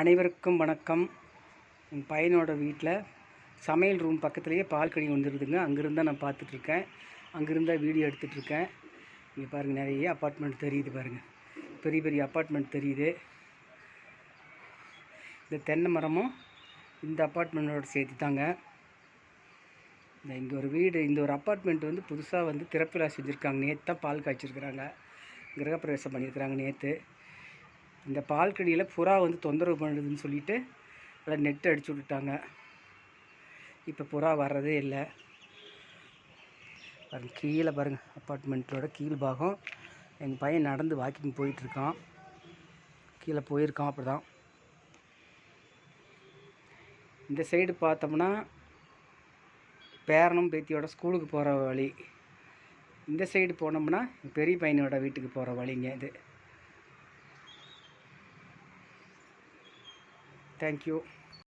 அனைவருக்கும் வணக்கம். என் பையனோட வீட்டில் சமையல் ரூம் பக்கத்துலேயே பால்கனி வந்துருதுங்க அங்கேருந்து நான் பார்த்துட்ருக்கேன். அங்கேருந்தால் வீடியோ எடுத்துகிட்ருக்கேன் இங்கே பாருங்கள் நிறைய அப்பார்ட்மெண்ட் தெரியுது பாருங்கள் பெரிய பெரிய அப்பார்ட்மெண்ட் தெரியுது. இந்த தென்னை மரமும் இந்த அப்பார்ட்மெண்ட்டோட சேர்த்து தாங்க இந்த இங்கே ஒரு வீடு இந்த ஒரு அப்பார்ட்மெண்ட் வந்து புதுசாக வந்து திறப்பிலா செஞ்சுருக்காங்க நேற்று தான் பால் காய்ச்சிருக்கிறாங்க. கிரகப்பிரவேசம் பண்ணியிருக்கிறாங்க நேற்று இந்த பால்கடியில் புறா வந்து தொந்தரவு பண்ணுதுன்னு சொல்லிட்டு எல்லாம் நெட் அடிச்சு விட்டுட்டாங்க. இப்போ புறா வர்றதே இல்லை. பாருங்க கீழே பாருங்கள் அப்பார்ட்மெண்ட்டோட கீழ் பாகம். எங்கள் பையன் நடந்து வாக்கிங் போயிட்டுருக்கான் கீழே போயிருக்கான் அப்படி தான் இந்த சைடு பார்த்தோம்னா பேரனும் பேத்தியோட ஸ்கூலுக்கு போகிற வழி. இந்த சைடு போனோம்னா பெரிய பையனோட வீட்டுக்கு போகிற வழிங்க இது. thank you.